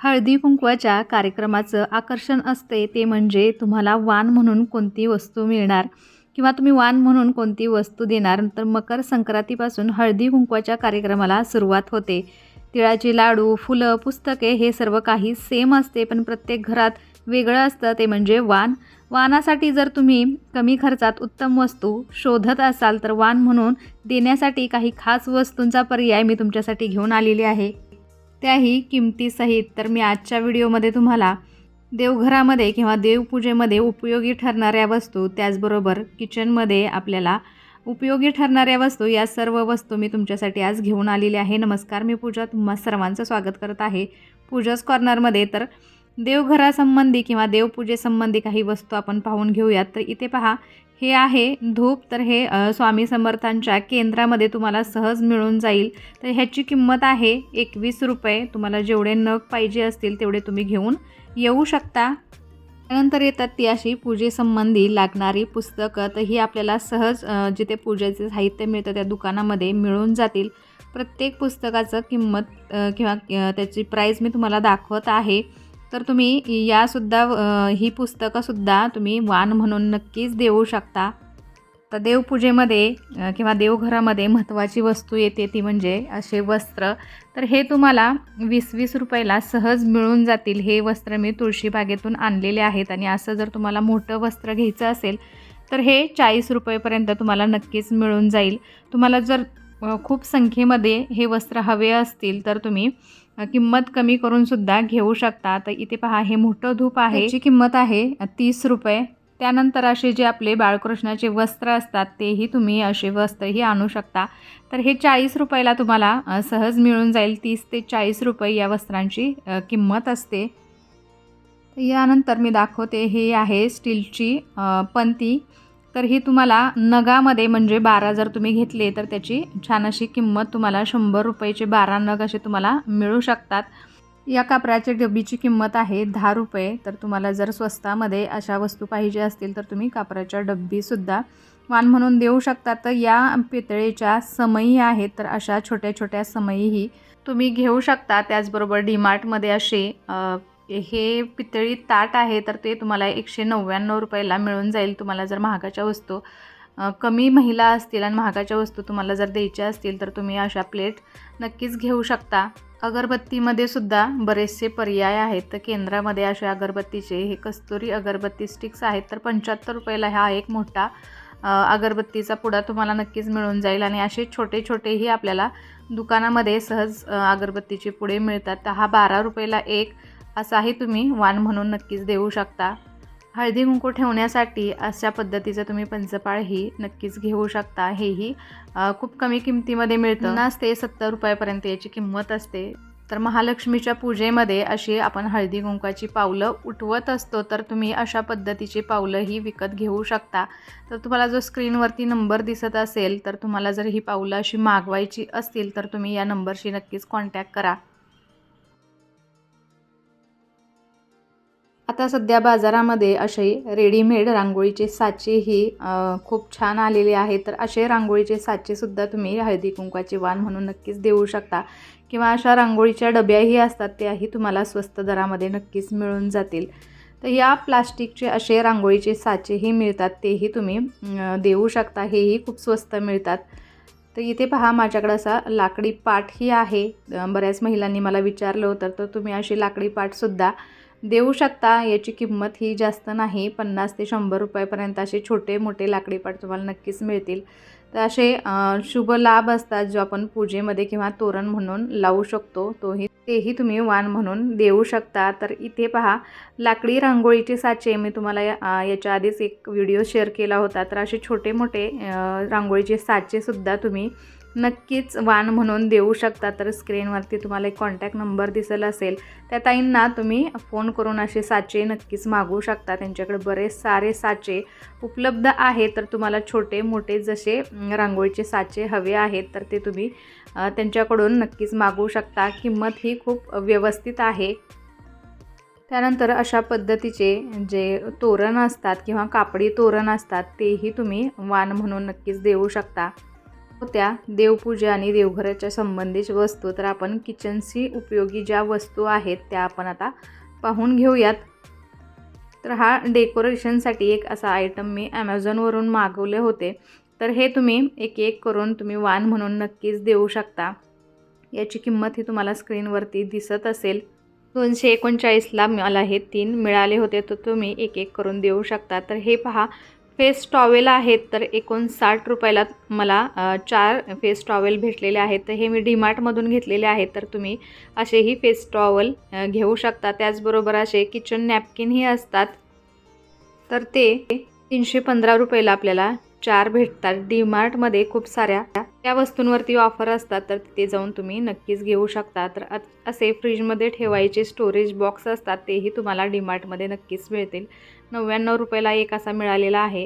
हळदी कुंकवाच्या कार्यक्रमाचं आकर्षण असते ते म्हणजे तुम्हाला वाण म्हणून कोणती वस्तू मिळणार किंवा तुम्ही वाण म्हणून कोणती वस्तू देणार तर मकर संक्रांतीपासून हळदी कुंकवाच्या कार्यक्रमाला सुरुवात होते. तिळाचे लाडू फुलं पुस्तके हे सर्व काही सेम असते पण प्रत्येक घरात वेगळं असतं ते म्हणजे वाण वानासाठी जर तुम्ही कमी खर्चात उत्तम वस्तू शोधत असाल तर वाण म्हणून देण्यासाठी काही खास वस्तूंचा पर्याय मी तुमच्यासाठी घेऊन आलेली आहे. त्याही किमतीसहित. तर मी आजच्या व्हिडिओमध्ये तुम्हाला देवघरामध्ये किंवा देवपूजेमध्ये उपयोगी ठरणाऱ्या वस्तू त्याचबरोबर किचनमध्ये आपल्याला उपयोगी ठरणाऱ्या वस्तू या सर्व वस्तू मी तुमच्यासाठी आज घेऊन आलेली आहे. नमस्कार मी पूजा. तुम्हा सर्वांचं स्वागत करत आहे पूजाच कॉर्नरमध्ये. तर देवघरासंबंधी किंवा देवपूजेसंबंधी काही वस्तू आपण पाहून घेऊयात. तर इथे पहा हे आहे. धूप तर हे स्वामी समर्थांच्या केंद्रामध्ये तुम्हाला सहज मिळून जाईल. तर ह्याची किंमत आहे एकवीस रुपये. तुम्हाला जेवढे नग पाहिजे असतील तेवढे तुम्ही घेऊन येऊ शकता. त्यानंतर येतात ती अशी पूजेसंबंधी लागणारी पुस्तकं. तर ही आपल्याला सहज जिथे पूजेचे साहित्य मिळतं त्या दुकानामध्ये मिळून जातील. प्रत्येक पुस्तकाचं किंमत किंवा त्याची प्राईज मी तुम्हाला दाखवत आहे. तर तुम्ही यासुद्धा ही पुस्तकंसुद्धा तुम्ही वाण म्हणून नक्कीच देऊ शकता. तर देवपूजेमध्ये किंवा देवघरामध्ये महत्त्वाची वस्तू येते ती म्हणजे असे वस्त्र. तर हे तुम्हाला वीस वीस रुपयाला सहज मिळून जातील. हे वस्त्र मी तुळशीबागेतून आणलेले आहेत आणि असं जर तुम्हाला मोठं वस्त्र घ्यायचं असेल तर हे चाळीस रुपयेपर्यंत तुम्हाला नक्कीच मिळून जाईल. तुम्हाला जर खूप संख्येमध्ये हे वस्त्र हवे असतील तर तुम्ही किंमत कमी करून सुद्धा घेऊ शकता. तर इथे पहा हे मोठं धूप आहे. याची किंमत आहे तीस रुपये. त्यानंतर असे जे आपले बाळकृष्णाचे वस्त्र असतात तेही तुम्ही असे वस्त्रही आणू शकता. तर हे चाळीस रुपयाला तुम्हाला सहज मिळून जाईल. तीस ते चाळीस रुपये या वस्त्रांची किंमत असते. यानंतर मी दाखवते हे आहे स्टीलची पंती. तर ही तुम्हाला नगामध्ये म्हणजे बारा जर तुम्ही घेतले तर त्याची छान अशी किंमत तुम्हाला शंभर रुपयाचे बारा नग असे तुम्हाला मिळू शकतात. या कापराच्या डबीची किंमत आहे दहा रुपये. तर तुम्हाला जर स्वस्तामध्ये अशा वस्तू पाहिजे असतील तर तुम्ही कापराच्या डब्बीसुद्धा वाण म्हणून देऊ शकता. तर या पितळेच्या समयी आहेत तर अशा छोट्या छोट्या समयीही तुम्ही घेऊ शकता. त्याचबरोबर डीमार्टमध्ये असे हे पितळी ताट आहे तर ते तुम्हाला एकशे नव्याण्णव रुपयाला मिळून जाईल. तुम्हाला जर महागाच्या वस्तू कमी महिला असतील आणि महागाच्या वस्तू तुम्हाला जर द्यायच्या असतील तर तुम्ही अशा प्लेट नक्कीच घेऊ शकता. अगरबत्तीमध्ये सुद्धा बरेचसे पर्याय आहेत. तर केंद्रामध्ये अशा अगरबत्तीचे हे कस्तुरी अगरबत्ती स्टिक्स आहेत तर पंच्याहत्तर रुपयाला हा एक मोठा अगरबत्तीचा पुडा तुम्हाला नक्कीच मिळून जाईल. आणि असे छोटे छोटेही आपल्याला दुकानामध्ये सहज अगरबत्तीचे पुडे मिळतात. तर हा बारा रुपयाला एक असाही तुम्ही वाण म्हणून नक्कीच देऊ शकता. हळदी कुंकू ठेवण्यासाठी अशा पद्धतीचं तुम्ही पंचपाळही नक्कीच घेऊ शकता. हेही खूप कमी किमतीमध्ये मिळतं. पन्नास ते सत्तर रुपयापर्यंत याची किंमत असते. तर महालक्ष्मीच्या पूजेमध्ये अशी आपण हळदी कुंकाची पावलं उठवत असतो तर तुम्ही अशा पद्धतीची पावलंही विकत घेऊ शकता. तर तुम्हाला जो स्क्रीनवरती नंबर दिसत असेल तर तुम्हाला जर ही पावलं अशी मागवायची असतील तर तुम्ही या नंबरशी नक्कीच कॉन्टॅक्ट करा. आता सध्या बाजारामध्ये असे रेडीमेड रांगोळीचे साचेही खूप छान आलेले आहेत. तर असे रांगोळीचे साचेसुद्धा तुम्ही हळदी कुंकवाचे वाण म्हणून नक्कीच देऊ शकता. किंवा अशा रांगोळीच्या डब्याही असतात त्याही तुम्हाला स्वस्त दरामध्ये नक्कीच मिळून जातील. तर या प्लास्टिकचे असे रांगोळीचे साचेही मिळतात तेही तुम्ही देऊ शकता. हेही खूप स्वस्त मिळतात. तर इथे पहा माझ्याकडं असा लाकडी पाटही आहे. बऱ्याच महिलांनी मला विचारलं होतं तर तुम्ही अशी लाकडी पाटसुद्धा देऊ शकता याची किंमत ही जास्त नाही. पन्नास ते शंभर रुपयापर्यंत असे छोटे मोठे लाकडी पाट तुम्हाला नक्कीच मिळतील. तर असे शुभ लाभ असतात जो आपण पूजेमध्ये किंवा तोरण म्हणून लावू शकतो. तोही तेही तुम्ही वाण म्हणून देऊ शकता. तर इथे पहा लाकडी रांगोळीचे साचे मी तुम्हाला या- याच्या आधीच एक व्हिडिओ शेअर केला होता. तर असे छोटे मोठे रांगोळीचे साचेसुद्धा तुम्ही नक्कीच वाण म्हणून देऊ शकता. तर स्क्रीनवरती तुम्हाला एक कॉन्टॅक्ट नंबर दिसेल असेल त्या ताईंना तुम्ही फोन करून असे साचे नक्कीच मागवू शकता. त्यांच्याकडे बरेच सारे साचे उपलब्ध आहेत. तर तुम्हाला छोटे मोठे जसे रांगोळीचे साचे हवे आहेत तर ते तुम्ही त्यांच्याकडून नक्कीच मागवू शकता. किंमत ही खूप व्यवस्थित आहे. त्यानंतर अशा पद्धतीचे जे तोरण असतात किंवा कापडी तोरण असतात तेही तुम्ही वाण म्हणून नक्कीच देऊ शकता. त्या देवपूजा आणि देवघराच्या संबंधित वस्तू तर आपण किचनशी उपयोगी ज्या वस्तू आहेत त्या आपण आता पाहून घेऊयात. तर हा डेकोरेशनसाठी एक असा आयटम मी ॲमेझॉनवरून मागवले होते. तर हे तुम्ही एक एक करून तुम्ही वाण म्हणून नक्कीच देऊ शकता. याची किंमत ही तुम्हाला स्क्रीनवरती दिसत असेल. दोनशे एकोणचाळीसला मला हे तीन मिळाले होते तर तुम्ही एक एक करून देऊ शकता. तर हे पहा फेस टॉवेल आहेत तर एकोणसाठ रुपयाला मला चार फेस टॉवेल भेटलेले आहेत. तर हे मी डीमार्टमधून घेतलेले आहेत तर तुम्ही असेही फेस टॉवेल घेऊ शकता. त्याचबरोबर असे किचन नॅपकिनही असतात. तर ते तीनशे पंधरा रुपयाला आपल्याला चार भेटतात. डीमार्टमध्ये खूप साऱ्या त्या वस्तूंवरती ऑफर असतात तर तिथे जाऊन तुम्ही नक्कीच घेऊ शकता. तर असे फ्रीजमध्ये ठेवायचे स्टोरेज बॉक्स असतात तेही तुम्हाला डीमार्टमध्ये नक्कीच मिळतील. नव्याण्णव रुपयाला एक असा मिळालेला आहे.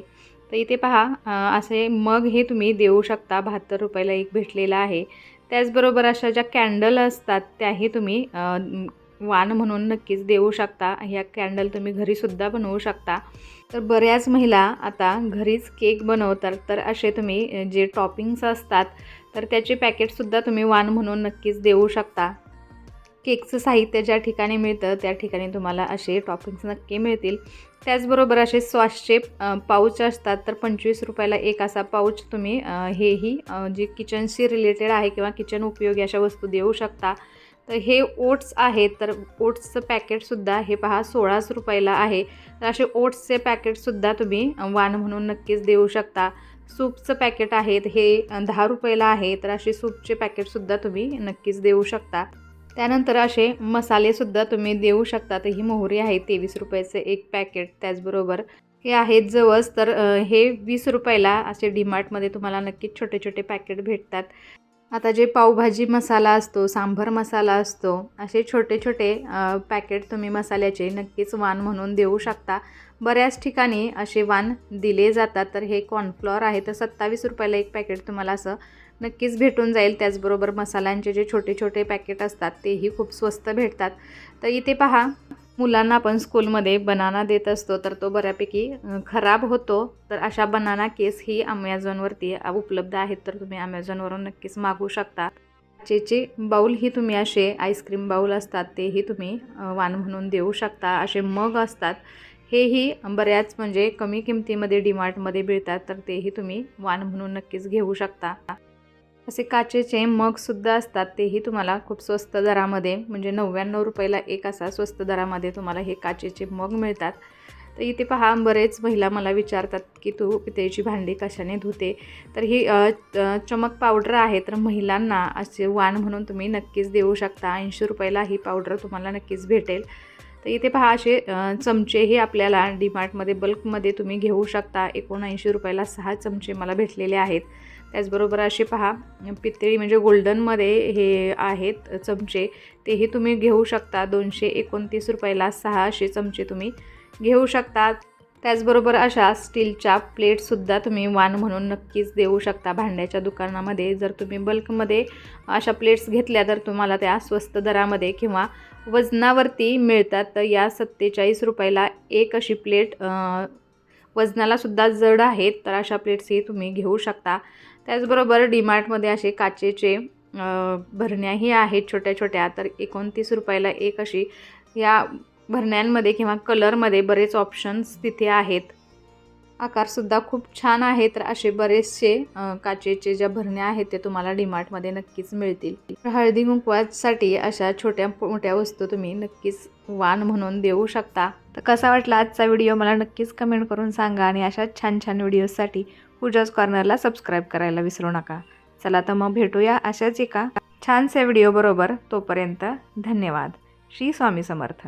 तर इथे पहा असे मग हे तुम्ही देऊ शकता बहात्तर रुपयाला एक भेटलेला आहे. त्याचबरोबर अशा ज्या कॅन्डल असतात त्याही तुम्ही वाण म्हणून नक्कीच देऊ शकता. ह्या कॅन्डल तुम्ही घरीसुद्धा बनवू शकता. तर बऱ्याच महिला आता घरीच केक बनवतात. तर असे तुम्ही जे टॉपिंग्स असतात तर त्याचे पॅकेटसुद्धा तुम्ही वाण म्हणून नक्कीच देऊ शकता. केकचं साहित्य ज्या ठिकाणी मिळतं त्या ठिकाणी तुम्हाला असे टॉपिंग्स नक्की मिळतील. त्याचबरोबर असे सॉसचे पाऊच असतात. तर पंचवीस रुपयाला एक असा पाऊच तुम्ही हेही जे किचनशी रिलेटेड आहे किंवा किचन उपयोगी अशा वस्तू देऊ शकता. तर हे ओट्स आहेत तर ओट्सचं पॅकेटसुद्धा हे पहा सोळाच रुपयाला आहे. तर असे ओट्सचे पॅकेटसुद्धा तुम्ही वाण म्हणून नक्कीच देऊ शकता. सूपचं पॅकेट आहेत हे दहा रुपयाला आहे तर असे सूपचे पॅकेटसुद्धा तुम्ही नक्कीच देऊ शकता. त्यानंतर असे मसालेसुद्धा तुम्ही देऊ शकता. तर ही मोहरी आहे तेवीस रुपयाचं एक पॅकेट त्याचबरोबर. हे आहेत जवस तर हे वीस रुपयाला असे डीमार्टमध्ये तुम्हाला नक्कीच छोटे छोटे पॅकेट भेटतात. आता जे पावभाजी मसाला असतो सांभर मसाला असतो असे छोटे छोटे पॅकेट तुम्ही मसाल्याचे नक्कीच वाण म्हणून देऊ शकता. बऱ्याच ठिकाणी असे वाण दिले जातात तर हे कॉर्नफ्लॉर आहे तर सत्तावीस रुपयाला एक पॅकेट तुम्हाला असं नक्कीच भेटून जाईल. त्याचबरोबर मसाल्यांचे जे छोटे छोटे पॅकेट असतात तेही खूप स्वस्त भेटतात. तर इथे पहा मुलांना आपण स्कूलमध्ये बनाना देत असतो तर तो बऱ्यापैकी खराब होतो. तर अशा बनाना केस ही अमेझॉनवरती उपलब्ध आहेत तर तुम्ही अमेझॉनवरून नक्कीच मागवू शकता. काचेचे बाऊल ही तुम्ही असे आईस्क्रीम बाऊल असतात तेही तुम्ही वान वाण म्हणून देऊ शकता. असे मग असतात. हेही बऱ्याच म्हणजे कमी किमतीमध्ये डीमार्टमध्ये मिळतात तर तेही तुम्ही वाण म्हणून नक्कीच घेऊ शकता. असे काचेचे मगसुद्धा असतात तेही तुम्हाला खूप स्वस्त दरामध्ये म्हणजे नव्याण्णव रुपयाला एक असा स्वस्त दरामध्ये तुम्हाला हे काचेचे मग मिळतात. तर इथे पहा बरेच महिला मला विचारतात की तू पितळेची भांडी कशाने धुते? तर ही चमक पावडर आहे तर महिलांना असे वाण म्हणून तुम्ही नक्कीच देऊ शकता. ऐंशी रुपयाला ही पावडर तुम्हाला नक्कीच भेटेल. तर इथे पहा असे चमचेही आपल्याला डीमार्टमध्ये बल्कमध्ये तुम्ही घेऊ शकता. एकोणऐंशी रुपयाला सहा चमचे मला भेटलेले आहेत. त्याचबरोबर असे पहा पितळी म्हणजे गोल्डनमध्ये हे आहेत चमचे. तेही तुम्ही घेऊ शकता. दोनशे एकोणतीस रुपयाला सहा असे चमचे तुम्ही घेऊ शकता. त्याचबरोबर अशा स्टीलच्या प्लेटसुद्धा तुम्ही वाण म्हणून नक्कीच देऊ शकता भांड्याच्या दुकानामध्ये. जर तुम्ही बल्कमध्ये अशा प्लेट्स घेतल्या तर तुम्हाला त्या स्वस्त दरामध्ये किंवा वजनावरती मिळतात. तर या सत्तेचाळीस रुपयाला एक अशी प्लेट वजनालासुद्धा जड आहेत तर अशा प्लेट्सही तुम्ही घेऊ शकता. त्याचबरोबर डीमार्टमध्ये असे काचेचे भरण्याही आहेत छोट्या छोट्या. तर एकोणतीस रुपयाला एक अशी या भरण्यांमध्ये किंवा कलरमध्ये बरेच ऑप्शन्स तिथे आहेत. आकारसुद्धा खूप छान आहे तर असे बरेचसे काचेचे ज्या भरण्या आहेत ते तुम्हाला डीमार्टमध्ये नक्कीच मिळतील. हळदी कुंकवासाठी अशा छोट्या मोठ्या वस्तू तुम्ही नक्कीच वाण म्हणून देऊ शकता. तर कसा वाटला आजचा व्हिडिओ मला नक्कीच कमेंट करून सांगा आणि अशा छान छान व्हिडिओजसाठी पूजाच कॉर्नरला सबस्क्राईब करायला विसरू नका. चला तर मग भेटूया अशाच एका छानशा व्हिडिओबरोबर तोपर्यंत धन्यवाद. श्री स्वामी समर्थ.